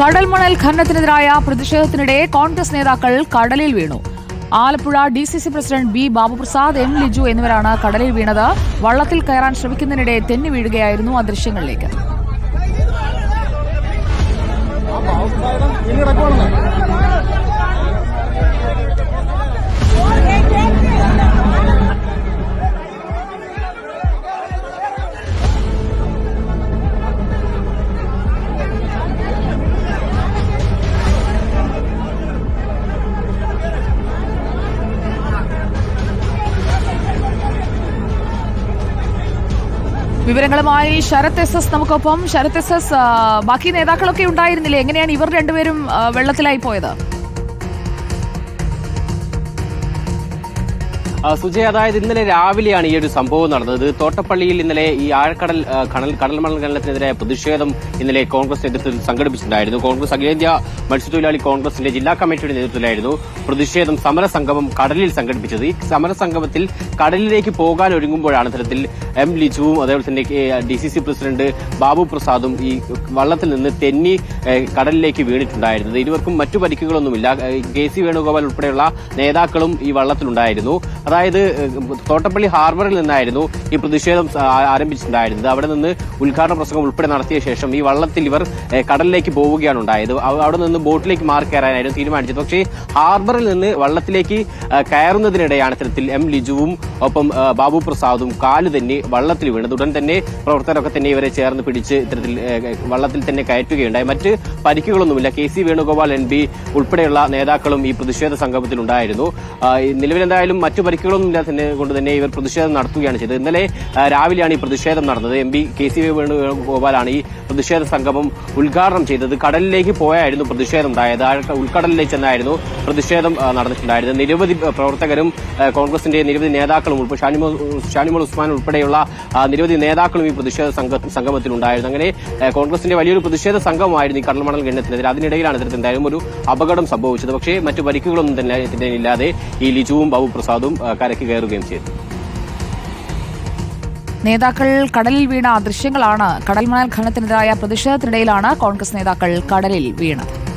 കടൽമണൽ ഖനനത്തിനെതിരായ പ്രതിഷേധത്തിനിടെ കോൺഗ്രസ് നേതാക്കൾ കടലിൽ വീണു. Alappuzha D C C president B Babuprasad M Liju എന്നിവരാണ് കടലിൽ വീണത്. വള്ളത്തിൽ കയറാൻ ശ്രമിക്കുന്നതിനിടെ തെന്നി വീഴുകയായിരുന്നു ആ ദൃശ്യങ്ങളിലേക്ക്. വിവരങ്ങളുമായി ശരത് എസ് എസ് നമുക്കൊപ്പം. ശരത് എസ് എസ് ബാക്കി നേതാക്കളൊക്കെ ഉണ്ടായിരുന്നില്ലേ? എങ്ങനെയാണ് ഇവർ രണ്ടുപേരും വെള്ളത്തിലായി പോയത്? സുജയ് അതായത് ഇന്നലെ രാവിലെയാണ് ഈ ഒരു സംഭവം നടന്നത്. തോട്ടപ്പള്ളിയിൽ ഇന്നലെ ഈ ആഴക്കടൽ കടൽ കടൽ മണ്ഡലത്തിനെതിരെ പ്രതിഷേധം ഇന്നലെ കോൺഗ്രസ് നേതൃത്വത്തിൽ സംഘടിപ്പിച്ചിട്ടുണ്ടായിരുന്നു. കോൺഗ്രസ് അഖിലേന്ത്യാ മത്സ്യത്തൊഴിലാളി കോൺഗ്രസിന്റെ ജില്ലാ കമ്മിറ്റിയുടെ നേതൃത്വത്തിലായിരുന്നു പ്രതിഷേധം സമരസംഗമം കടലിൽ സംഘടിപ്പിച്ചത്. ഈ സമരസംഗമത്തിൽ കടലിലേക്ക് പോകാൻ ഒരുങ്ങുമ്പോഴാണ് ഇത്തരത്തിൽ എം ലിജുവും അതേപോലെ തന്നെ D C C president Babu പ്രസാദും ഈ വള്ളത്തിൽ നിന്ന് തെന്നി കടലിലേക്ക് വീണിട്ടുണ്ടായിരുന്നത്. ഇരുവർക്കും മറ്റു പരിക്കുകളൊന്നുമില്ല. കെ സി വേണുഗോപാൽ ഉൾപ്പെടെയുള്ള നേതാക്കളും ഈ വള്ളത്തിലുണ്ടായിരുന്നു. അതായത് തോട്ടപ്പള്ളി ഹാർബറിൽ നിന്നായിരുന്നു ഈ പ്രതിഷേധം ആരംഭിച്ചിട്ടുണ്ടായിരുന്നത്. അവിടെ നിന്ന് ഉദ്ഘാടന പ്രസംഗം ഉൾപ്പെടെ നടത്തിയ ശേഷം ഈ വള്ളത്തിൽ ഇവർ കടലിലേക്ക് പോവുകയാണ് ഉണ്ടായത്. അവ- അവിടെ നിന്ന് ബോട്ടിലേക്ക് മാറി കയറാനായിരുന്നു തീരുമാനിച്ചത്. പക്ഷേ ഹാർബറിൽ നിന്ന് വള്ളത്തിലേക്ക് കയറുന്നതിനിടെയാണ് ഇത്തരത്തിൽ എം ലിജുവും ഒപ്പം ബാബു പ്രസാദും കാൽ തന്നെ വള്ളത്തിൽ വീണത്. ഉടൻ തന്നെ പ്രവർത്തകരൊക്കെ തന്നെ ഇവരെ ചേർന്ന് പിടിച്ച് ഇത്തരത്തിൽ വള്ളത്തിൽ തന്നെ കയറ്റുകയുണ്ടായി. മറ്റ് പരിക്കുകളൊന്നുമില്ല. K C Venugopal M P ഉൾപ്പെടെയുള്ള നേതാക്കളും ഈ പ്രതിഷേധ സംഗമത്തിലുണ്ടായിരുന്നു. നിലവിലെന്തായാലും മറ്റു പരിക്കുകളൊന്നും തന്നെ കൊണ്ട് തന്നെ ഇവർ പ്രതിഷേധം നടത്തുകയാണ് ചെയ്തത്. ഇന്നലെ രാവിലെയാണ് ഈ പ്രതിഷേധം നടന്നത്. എം പി കെ സി വേണുഗോപാലാണ് ഈ പ്രതിഷേധ സംഗമം ഉദ്ഘാടനം ചെയ്തത്. കടലിലേക്ക് പോയായിരുന്നു പ്രതിഷേധം ഉണ്ടായത്. ഉൾക്കടലിലേക്ക് ചെന്നായിരുന്നു പ്രതിഷേധം നടന്നിട്ടുണ്ടായിരുന്നത്. നിരവധി പ്രവർത്തകരും കോൺഗ്രസിന്റെ നിരവധി നേതാക്കളും ഉൾപ്പെടെ ഷാനിമോൾ ഉസ്മാൻ ഉൾപ്പെടെയുള്ള നിരവധി നേതാക്കളും ഈ പ്രതിഷേധ സംഗമത്തിലുണ്ടായിരുന്നു അങ്ങനെ കോൺഗ്രസിന്റെ വലിയൊരു പ്രതിഷേധ സംഘമായിരുന്നു ഈ കടൽമണൽ ഗണ്യത്തിനെതിരെ. അതിനിടയിലാണ് ഇത്തരത്തിൽ എന്തായാലും ഒരു അപകടം സംഭവിച്ചത്. പക്ഷേ മറ്റു പരിക്കുകളൊന്നും തന്നെ ഇല്ലാതെ ഈ ലിജുവും ബാബു പ്രസാദും കരയ്ക്ക് കയറുകയും ചെയ്തു. നേതാക്കൾ കടലിൽ വീണ ദൃശ്യങ്ങളാണ്. കടൽമണൽ ഖനനത്തിനെതിരായ പ്രതിഷേധത്തിനിടയിലാണ് കോൺഗ്രസ് നേതാക്കൾ കടലിൽ വീണത്.